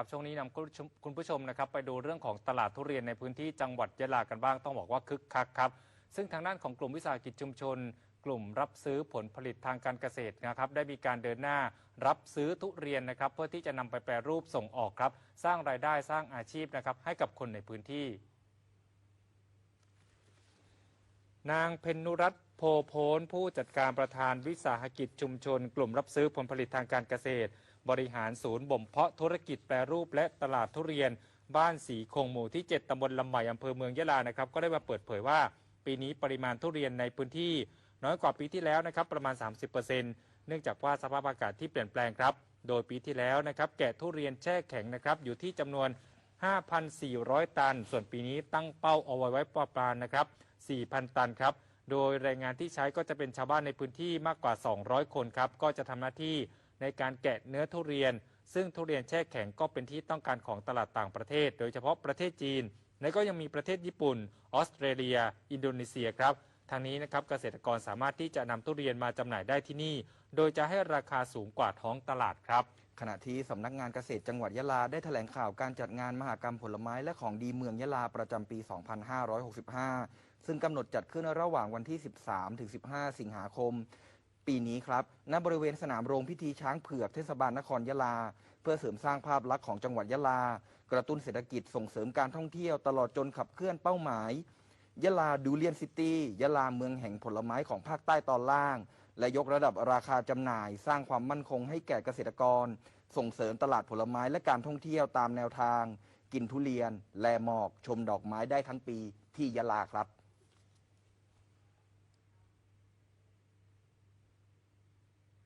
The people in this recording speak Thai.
ครับช่วงนี้นำคุณผู้ชมคุณผู้ชมนะครับไปดูเรื่องของตลาดทุเรียนในพื้นที่จังหวัดยะลากันบ้างต้องบอกว่าคึกคักครับ ซึ่งทางด้านของกลุ่มวิสาหกิจชุมชน กลุ่มรับซื้อผลผลิตทางการเกษตรนะครับได้มีการเดินหน้ารับซื้อทุเรียนนะครับเพื่อที่จะนำไปแปรรูปส่งออกครับ สร้างรายได้สร้างอาชีพนะครับให้กับคนในพื้นที่ นางเพนนุรัตน์โพโพนผู้จัดการประธานวิสาหกิจชุมชน กลุ่มรับซื้อผลผลิตทางการเกษตร บริหารศูนย์บ่มเพาะธุรกิจแปรรูปและตลาดทุเรียน บ้านสีคงหมู่ที่ 7 ตำบลลำใหม่อำเภอเมืองยะลานะครับ ก็ได้มาเปิดเผยว่า ปีนี้ปริมาณทุเรียนในพื้นที่ น้อยกว่าปีที่แล้วนะครับประมาณ 30%เนื่องจากว่าสภาพอากาศที่เปลี่ยนแปลงครับ โดยปีที่แล้วนะครับแกะทุเรียนแช่แข็งนะครับอยู่ที่จำนวน 5,400 ตัน ส่วนปีนี้ตั้งเป้าเอาไว้ไว้ประมาณนะครับ 4,000 ตันครับ โดยแรงงานที่ใช้ก็จะเป็นชาวบ้านในพื้นที่มากกว่า 200 คนครับ ก็จะทำหน้าที่ในการแกะเนื้อทุเรียน ซึ่งทุเรียนแช่แข็งก็เป็นที่ต้องการของตลาดต่างประเทศ โดยเฉพาะประเทศจีน และก็ยังมีประเทศญี่ปุ่น ออสเตรเลีย อินโดนีเซียครับ ทางนี้นะครับเกษตรกรสามารถที่จะนำทุเรียนมาจำหน่ายได้ที่นี่ โดยจะให้ราคาสูงกว่าท้องตลาดครับ ขณะที่สำนักงานเกษตรจังหวัดยะลาได้แถลงข่าวการจัดงานมหกรรมผลไม้และของดีเมืองยะลาประจำปี 2565 ซึ่งกำหนดจัดขึ้นระหว่างวันที่ 13-15 สิงหาคม ปีนี้ครับ ณ บริเวณสนามโรงพิธีช้างเผือกเทศบาลนครยะลา เพื่อเสริมสร้างภาพลักษณ์ของจังหวัดยะลา กระตุ้นเศรษฐกิจส่งเสริมการท่องเที่ยวตลอดจนขับเคลื่อนเป้าหมาย ยะลาดูเลียนซิตี้ยะลาเมืองแห่งผลไม้ของภาคใต้ตอนล่าง และยกระดับราคาจำหน่าย สร้างความมั่นคงให้แก่เกษตรกร ส่งเสริมตลาดผลไม้และการท่องเที่ยวตามแนวทาง กินทุเรียน แลหมอก ชมดอกไม้ได้ทั้งปีที่ยะลาครับ